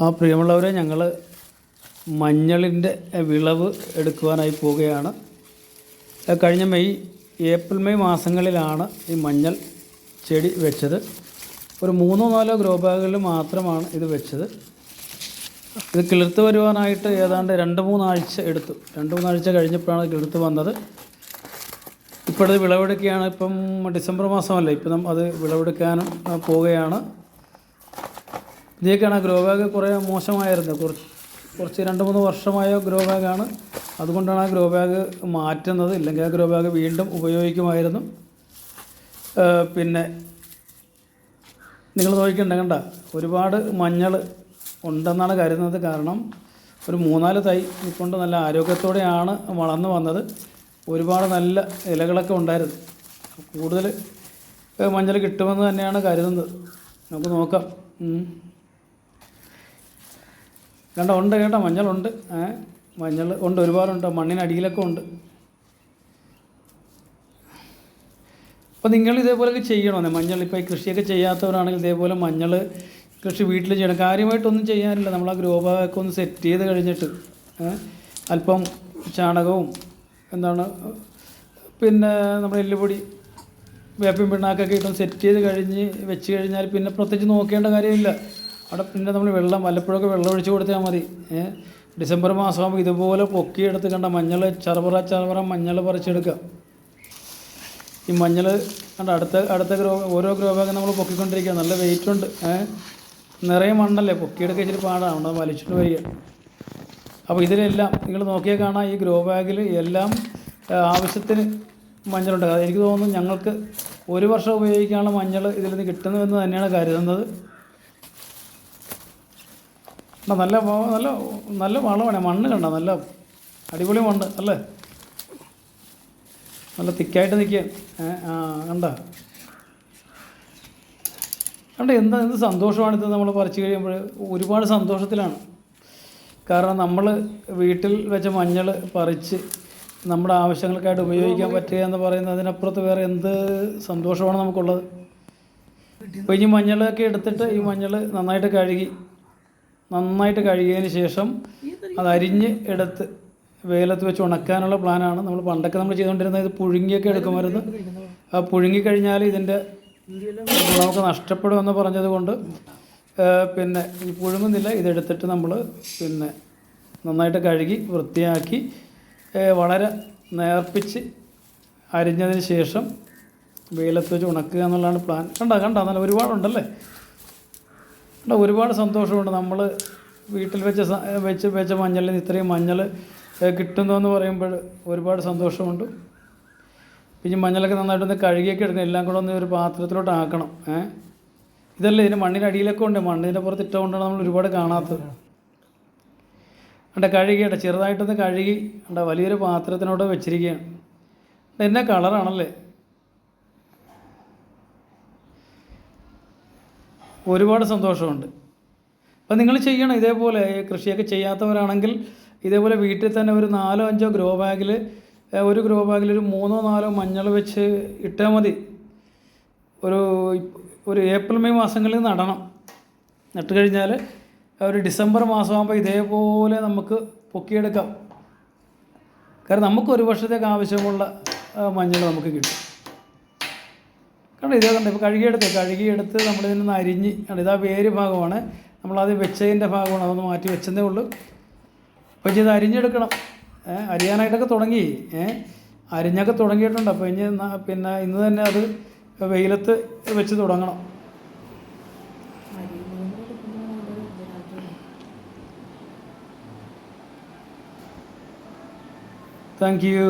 ആ പ്രിയമുള്ളവരെ ഞങ്ങൾ മഞ്ഞളിന്റെ വിളവ് എടുക്കുവാനായി പോവുകയാണ്. കഴിഞ്ഞ മെയ് ഏപ്രിൽ മെയ് മാസങ്ങളിലാണ് ഈ മഞ്ഞൾ ചെടി വെച്ചത്. ഒരു മൂന്നോ നാലോ ഗ്രോ ബാഗുകളിൽ മാത്രമാണ് ഇത് വെച്ചത്. ഇത് കിളിർത്ത് വരുവാനായിട്ട് ഏതാണ്ട് രണ്ട് മൂന്നാഴ്ച എടുത്തു. രണ്ട് മൂന്നാഴ്ച കഴിഞ്ഞപ്പോഴാണ് കിളിർത്ത് വന്നത്. ഇപ്പോഴത് വിളവെടുക്കുകയാണ്. ഇപ്പം ഡിസംബർ മാസമല്ലേ. ഇപ്പം അത് വിളവെടുക്കാനും പോവുകയാണ്. ഇതിലേക്കാണ് ഗ്രോ ബാഗ് കുറേ മോശമായിരുന്നു കുറച്ച് കുറച്ച് രണ്ട് മൂന്ന് വർഷമായ ഗ്രോ ബാഗാണ് അതുകൊണ്ടാണ് ആ ഗ്രോ ബാഗ് മാറ്റുന്നത്. ഇല്ലെങ്കിൽ ആ ഗ്രോ ബാഗ് വീണ്ടും ഉപയോഗിക്കുമായിരുന്നു. പിന്നെ നിങ്ങൾ നോക്കിക്കണ്ട കണ്ട. ഒരുപാട് മഞ്ഞൾ ഉണ്ടെന്നാണ് കരുതുന്നത്. കാരണം ഒരു മൂന്നാൽ തൈ ഇപ്പോണ്ട് നല്ല ആരോഗ്യത്തോടെയാണ് വളർന്നു വന്നത്. ഒരുപാട് നല്ല ഇലകളൊക്കെ ഉണ്ടായിരുന്നു. കൂടുതൽ മഞ്ഞൾ കിട്ടുമെന്ന് തന്നെയാണ് കരുതുന്നത്. നമുക്ക് നോക്കാം. കണ്ട ഉണ്ട് കേട്ടോ മഞ്ഞളുണ്ട്. മഞ്ഞൾ ഉണ്ട് ഒരുപാടുണ്ട് മണ്ണിനടിയിലൊക്കെ ഉണ്ട്. അപ്പോൾ നിങ്ങൾ ഇതേപോലെയൊക്കെ ചെയ്യണമെന്ന് മഞ്ഞൾ ഇപ്പോൾ ഈ കൃഷിയൊക്കെ ചെയ്യാത്തവരാണെങ്കിൽ ഇതേപോലെ മഞ്ഞൾ കൃഷി വീട്ടിൽ ചെയ്യണം. കാര്യമായിട്ടൊന്നും ചെയ്യാനില്ല. നമ്മൾ ആ ഗ്രോ ബാഗൊക്കെ ഒന്ന് സെറ്റ് ചെയ്ത് കഴിഞ്ഞിട്ട് അല്പം ചാണകവും എന്താണ് പിന്നെ നമ്മുടെ എല്ലുപൊടി വേപ്പിൻ പിണ്ണാക്കൊക്കെ ഇട്ടൊന്ന് സെറ്റ് ചെയ്ത് കഴിഞ്ഞ് വെച്ച് കഴിഞ്ഞാൽ പിന്നെ പ്രത്യേകിച്ച് നോക്കേണ്ട കാര്യമില്ല. അവിടെ പിന്നെ നമ്മൾ വെള്ളം വല്ലപ്പോഴൊക്കെ വെള്ളം ഒഴിച്ച് കൊടുത്താൽ മതി. ഡിസംബർ മാസമാകുമ്പോൾ ഇതുപോലെ പൊക്കിയെടുത്ത് കണ്ട മഞ്ഞൾ ചറപറ ചറപറ മഞ്ഞൾ പറിച്ചെടുക്കുക. ഈ മഞ്ഞൾ കണ്ട അടുത്ത അടുത്ത ഗ്രോ ഓരോ ഗ്രോ ബാഗ് നമ്മൾ പൊക്കിക്കൊണ്ടിരിക്കുക. നല്ല വെയിറ്റ് ഉണ്ട്. നിറയെ മണ്ണല്ലേ? പൊക്കിയെടുക്കുക ഇച്ചിരി പാടാണ്. അവിടെ വലിച്ചിട്ട് വരിക. അപ്പോൾ ഇതിലെല്ലാം നിങ്ങൾ നോക്കിയാൽ കാണാം ഈ ഗ്രോ ബാഗിൽ എല്ലാം ആവശ്യത്തിന് മഞ്ഞളുണ്ട്. എനിക്ക് തോന്നുന്നു ഞങ്ങൾക്ക് ഒരു വർഷം ഉപയോഗിക്കാനുള്ള മഞ്ഞൾ ഇതിൽ നിന്ന് കിട്ടുന്നുവെന്ന് തന്നെയാണ് കരുതുന്നത്. കണ്ടോ, നല്ല നല്ല നല്ല വളമാണ് മണ്ണ് കണ്ട നല്ല അടിപൊളി മണ്ണ് അല്ലേ? നല്ല തിക്കായിട്ട് നിൽക്കുക. ആ കണ്ട? കണ്ട? എന്താ എന്ത് സന്തോഷമാണിത് നമ്മൾ പറിച്ചു കഴിയുമ്പോൾ. ഒരുപാട് സന്തോഷത്തിലാണ്. കാരണം നമ്മൾ വീട്ടിൽ വെച്ച മഞ്ഞൾ പറിച്ച് നമ്മുടെ ആവശ്യങ്ങൾക്കായിട്ട് ഉപയോഗിക്കാൻ പറ്റുക എന്ന് പറയുന്നത് അതിനപ്പുറത്ത് വേറെ എന്ത് സന്തോഷമാണ് നമുക്കുള്ളത്? അപ്പോൾ ഇനി മഞ്ഞളൊക്കെ എടുത്തിട്ട് ഈ മഞ്ഞൾ നന്നായിട്ട് കഴുകി നന്നായിട്ട് കഴുകിയതിന് ശേഷം അത് അരിഞ്ഞ് എടുത്ത് വേലത്ത് വെച്ച് ഉണക്കാനുള്ള പ്ലാനാണ്. നമ്മൾ പണ്ടൊക്കെ നമ്മൾ ചെയ്തുകൊണ്ടിരുന്നത് ഇത് പുഴുങ്ങിയൊക്കെ എടുക്കുമായിരുന്നു. ആ പുഴുങ്ങി കഴിഞ്ഞാൽ ഇതിന്റെ നമുക്ക് നഷ്ടപ്പെടുമെന്ന് പറഞ്ഞത് കൊണ്ട് പിന്നെ ഈ പുഴുങ്ങുന്നില്ല. ഇതെടുത്തിട്ട് നമ്മൾ പിന്നെ നന്നായിട്ട് കഴുകി വൃത്തിയാക്കി വളരെ നേർപ്പിച്ച് അരിഞ്ഞതിന് ശേഷം വെയിലത്ത് വെച്ച് ഉണക്കുക എന്നുള്ളതാണ് പ്ലാൻ. കണ്ട കണ്ട? നല്ല ഒരുപാടുണ്ടല്ലേ? ഒരുപാട് സന്തോഷമുണ്ട്. നമ്മൾ വീട്ടിൽ വെച്ച വെച്ച് വെച്ച മഞ്ഞളിൽ ഇത്രയും മഞ്ഞൾ കിട്ടുന്നു എന്ന് പറയുമ്പോൾ ഒരുപാട് സന്തോഷമുണ്ട്. പിന്നെ മഞ്ഞളൊക്കെ നന്നായിട്ടൊന്ന് കഴുകിയൊക്കെ എടുക്കണം എല്ലാം കൂടെ ഒന്ന് ഒരു പാത്രത്തിലോട്ട് ആക്കണം ഏ? ഇതല്ലേ ഇതിന് മണ്ണിന്റെ അടിയിലൊക്കെ ഉണ്ട്. മണ്ണിന്റെ പുറത്ത് ഇട്ടുകൊണ്ടാണ് നമ്മൾ ഒരുപാട് കാണാത്തത്. അവിടെ കഴുകിയിട്ട് ചെറുതായിട്ടൊന്ന് കഴുകി അവിടെ വലിയൊരു പാത്രത്തിനോട് വെച്ചിരിക്കുകയാണ്. എന്നാ കളറാണല്ലേ? ഒരുപാട് സന്തോഷമുണ്ട്. അപ്പം നിങ്ങൾ ചെയ്യണം ഇതേപോലെ കൃഷിയൊക്കെ ചെയ്യാത്തവരാണെങ്കിൽ ഇതേപോലെ വീട്ടിൽ തന്നെ ഒരു നാലോ അഞ്ചോ ഗ്രോ ബാഗിൽ ഒരു ഗ്രോ ബാഗിൽ ഒരു മൂന്നോ നാലോ മഞ്ഞൾ വെച്ച് ഇട്ടാൽ മതി. ഒരു ഒരു ഏപ്രിൽ മെയ് മാസങ്ങളിൽ നടണം. നട്ട് കഴിഞ്ഞാൽ ഒരു ഡിസംബർ മാസമാകുമ്പോൾ ഇതേപോലെ നമുക്ക് പൊക്കിയെടുക്കാം. കാരണം നമുക്ക് ഒരു വർഷത്തേക്ക് ആവശ്യമുള്ള മഞ്ഞൾ നമുക്ക് കിട്ടും. കണ്ടോ ഇതേ കണ്ടോ ഇപ്പോൾ കഴുകിയെടുത്ത് കഴുകിയെടുത്ത് നമ്മളിതിൽ നിന്ന് അരിഞ്ഞ് കണ്ടോ ഇതാ വേര് ഭാഗമാണ്. നമ്മളത് വെച്ചതിന്റെ ഭാഗമാണ് അതൊന്ന് മാറ്റി വെച്ചതേ ഉള്ളൂ. അപ്പോൾ ഇത് അരിഞ്ഞെടുക്കണം. അരിയാനായിട്ടൊക്കെ തുടങ്ങി. അരിഞ്ഞൊക്കെ തുടങ്ങിയിട്ടുണ്ട്. അപ്പോൾ ഇനി പിന്നെ ഇന്ന് തന്നെ അത് വെയിലത്ത് വെച്ച് തുടങ്ങണം. Thank you.